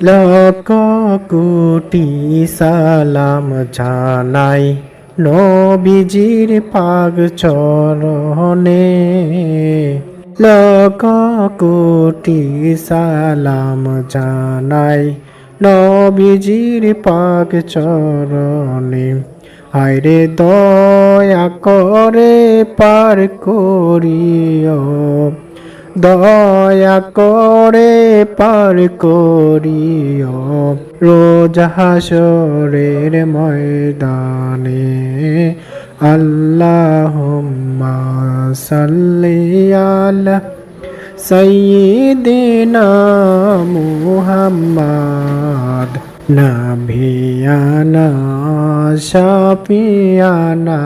Lock কোটি সালাম জানাই নবীজির পাগ চরণে। লক কোটি সালাম জানাই নবীজির পাগ চরণে। হায়রে দয়া করে পার করিও। দয়া করে পার করিও। রোজ হাসরের ময়দানে আল্লাহুম্মা সাল্লি আলা সাইয়্যিদিনা মুহাম্মাদ। নাভিয়ানা শাফিয়ানা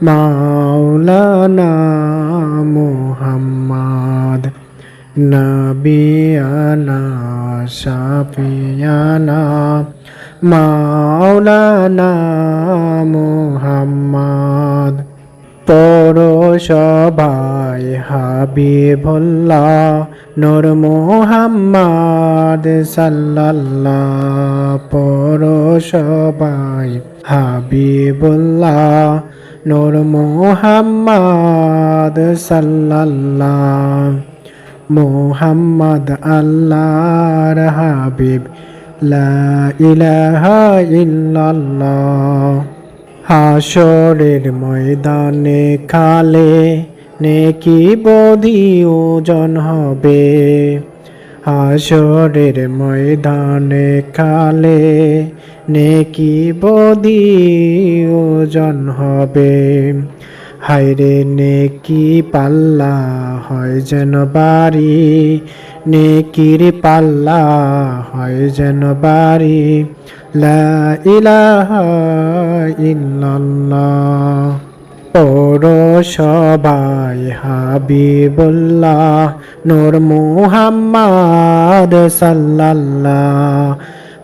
মাওলানা মুহাম্মদ নবিয়ানা শাফিয়ানা মাওলানা মুহাম্মদ পরসভায় হাবিবুল্লাহ নূর মুহাম্মদ সাল্লাল্লাহ পরসভায় হাবিবুল্লাহ নূর মুহাম্মদ সাল্লাল্লাহ। মুহাম্মদ আল্লাহর হাবিব। লা ইলাহা ইল্লাল্লাহ। হাসরের ময়দানে খালে নেকি বধি ওজন হবে। হাসরের ময়দানে খালে নেকি বধি ওজন হবে। হায়রে নেকি পাল্লা হয় যেন বাড়ি, নেকির পাল্লা হয় যেন বাড়ি। লা ইলাহা ইল্লাল্লাহ। পৌরসভায় হাবিবুল্লাহ, নূর মুহাম্মদ সাল্লাল্লাহ,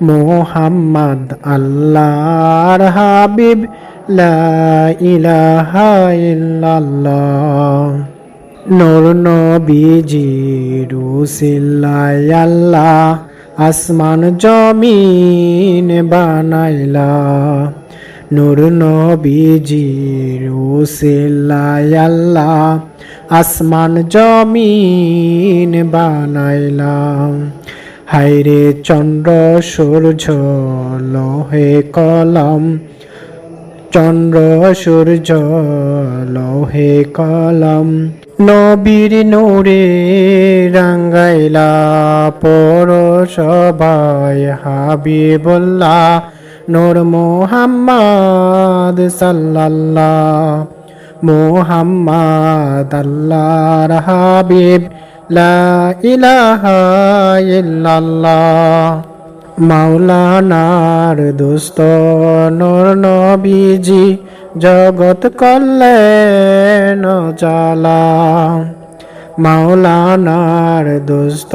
মুহাম্মদ আল্লাহর হাবিব, লা ইলাহা ইল্লাল্লাহ। নূর নবীজি রুসিল্লাহ আল্লাহ আসমান জমিন বানাইলা। নূর নবীজি রুসিল্লাহ আল্লাহ আসমান জমিন বানাইলাম। হাইরে চন্দ্র, সূর্য, লোহে কলম। চন্দ্র, সূর্য, লোহে কলম। নবীর নূরে রাঙ্গাইলা পর সবাই হাবি হাবিবুল্লাহ নূর মোহাম্মদ সাল্লাল্লাহ, মোহাম্মদ আল্লাহর হাবিব, লা ইলাহা ইল্লাল্লাহ। মাওলানার দুস্ত নর নবীজি, জগৎ কল্যাণ জালা মাওলানার দুস্ত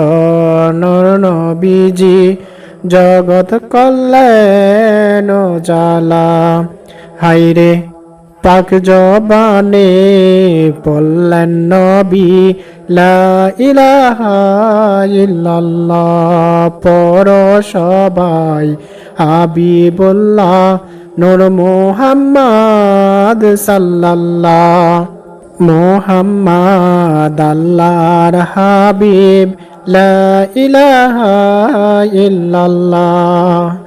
নর নবীজি জগৎ কল্যাণ জালা হাইরে পাক জবানে বললেন নবী, লা ইলাহা ইল্লাল্লাহ। পর সবাই হাবিবুল্লাহ, নূর মুহাম্মদ সাল্লাল্লাহ। মুহাম্মদ আল্লাহর হাবিব লা ইলাহা ইল্লাল্লাহ।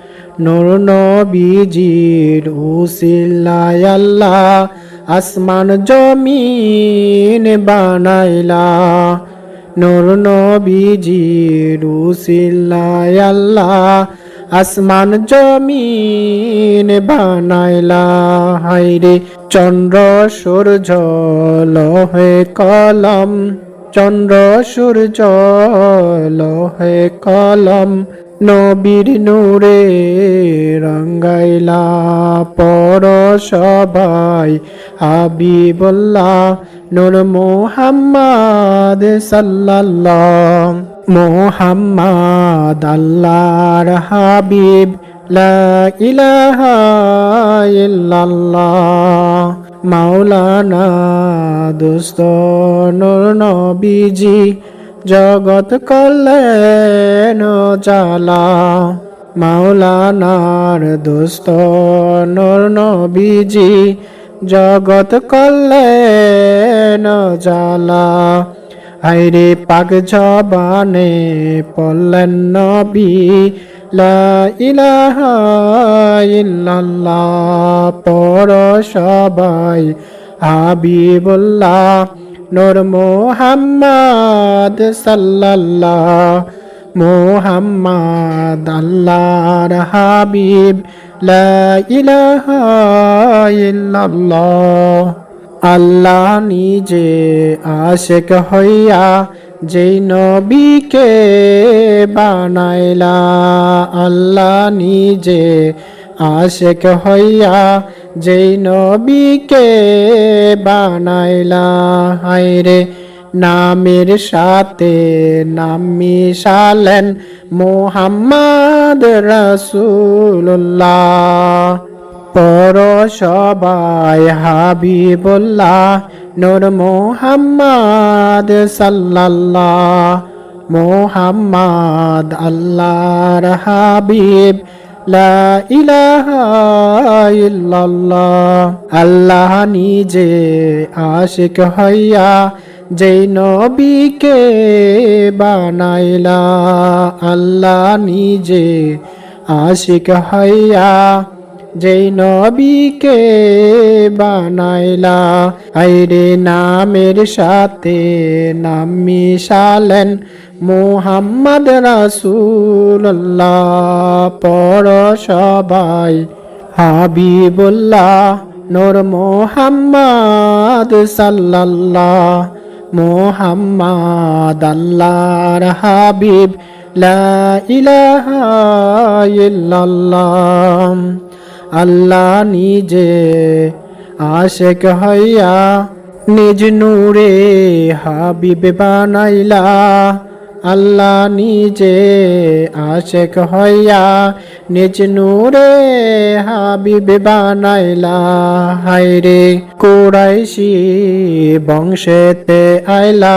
নূর নবীজির উসিল্লায় আল্লাহ আসমান জমিন বানাইলা নূর নবীজির উসিল্লায় আল্লাহ আসমান জমিন বানাইলা হাইরে চন্দ্র সূর্য, লোহে কলম। চন্দ্র, সূর্য, লোহে কলম, নবীর নূরে রঙ্গাইলা পর সবাই হাবিবুল্লাহ, নূর মোহাম্মদ সাল্লাল্লাহ, মোহাম্মদ আল্লাহর হাবিব, লা ইলাহা ইল্লাল্লাহ। মাওলানা দোস্ত নূর নবীজি জগত কল্যাণ জালা মাওলানার দোস্ত নূর নবীজি জগত কল্যাণ জালা হাইরে পাক জবানে পড়লেন নবী ইলাহা ইল্লাল্লাহ। পর সবাই হাবিবুল্লাহ, নূর মোহাম্মদ সাল্লাল্লাহ। মোহাম্মদ আল্লাহর হাবিব, লা ইলাহা ইল্লাল্লাহ। আল্লাহ নিজে আশেক হইয়া যেই নবীকে বানাইলা, আল্লাহ নিজে আশেক হইয়া যেই নবীকে বানাইলা। হাইরে নামের সাথে নাম মিশালেন মোহাম্মদ রসুল্লাহ পর সবাই হাবিবুল্লাহ, নূর মোহাম্মদ সাল্লাল্লাহ, মোহাম্মদ আল্লাহর হাবিব, লা ইলাহা ইল্লাল্লাহ। আল্লাহ নিজে আশিক হইয়া যেই নবীকে বানাইলা, আল্লাহ নিজে আশিক হইয়া যেই নবীকে বানাইলা, আইরে নামের সাথে নাম মিশালেন মোহাম্মদ রাসূলুল্লাহ। পর সবাই হাবিবুল্লাহ, নূর মোহাম্মদ সাল্লাল্লাহ। মোহাম্মদ আল্লাহর হাবিব, লা ইলাহা ইল্লাল্লাহ। আল্লাহ নিজে আশেক হইয়া নিজ নূরে হাবিব বানাইলা। আল্লাহ নিজে আশেক হইয়া নিজ নূরে হাবিব বানাইলা। হাইরে কোরাইশি বংশেতে আইলা।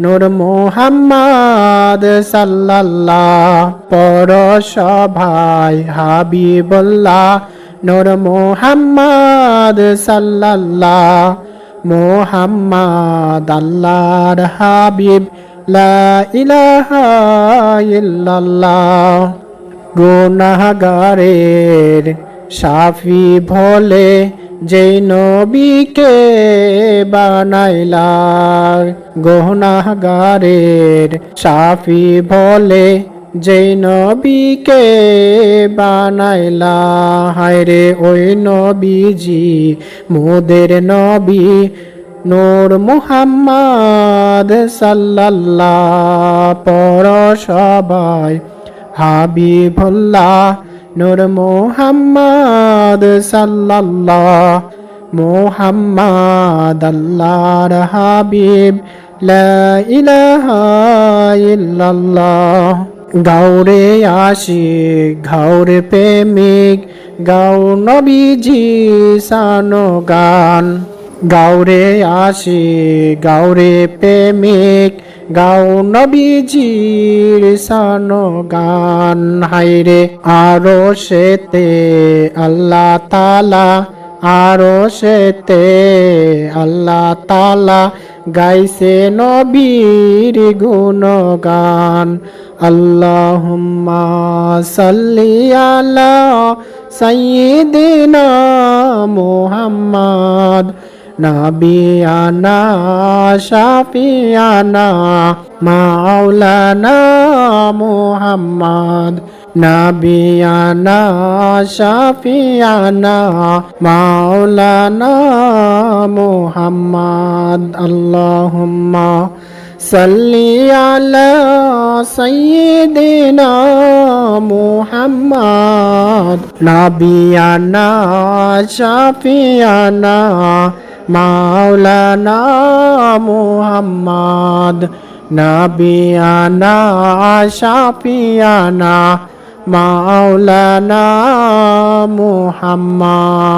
নূর মোহাম্মদ সাল্লাল্লাহ পর সভাই হাবিবুল্লাহ, নূর মোহাম্মদ সাল্লাল্লাহ, মোহাম্মদ আল্লাহর হাবিব, লা ইলাহা ইল্লাল্লাহ। গুনাহগারের সাফি ভোলে যেই নবীকে বানাইলা গহনাগারের সাফি বলে যেই নবীকে বানাইলা হায়রে ওই নবীজি, মোদের নবী নূর মুহাম্মদ সাল্লাল্লাহ পর সবাই হাবিবুল্লাহ নূর মুহাম্মদ সাল্লাল্লাহ, মুহাম্মদ আল্লাহর হাবিব, লা ইলাহা ইল্লাল্লাহ। গাউরে আশিক ঘাউরে প্রেমিক, গাও নবীজি সানো গান। গাউরে আসি গাউরে প্রেমিক গাও নবীজির সানো গান। হাইরে আরও সেতে আল্লাহ তালা আরও সেতে আল্লাহ তালা গাইছে নবীর গুণগান। আল্লাহুম্মা সাল্লি আলা সাইয়্যিদিনা মুহাম্মদ। নাবিয়ানা, শাফিয়ানা, মাওলানা মুহাম্মদ। নাবিয়ানা, শাফিয়ানা, মাওলানা মুহাম্মদ। আল্লাহুম্মা সাল্লি আলা সাইয়্যিদিনা মুহাম্মদ। নাবিয়ানা, শাফিয়ানা মাওলানা মুহাম্মদ নাবিয়ানা শাফিয়ানা মাওলানা মুহাম্মদ।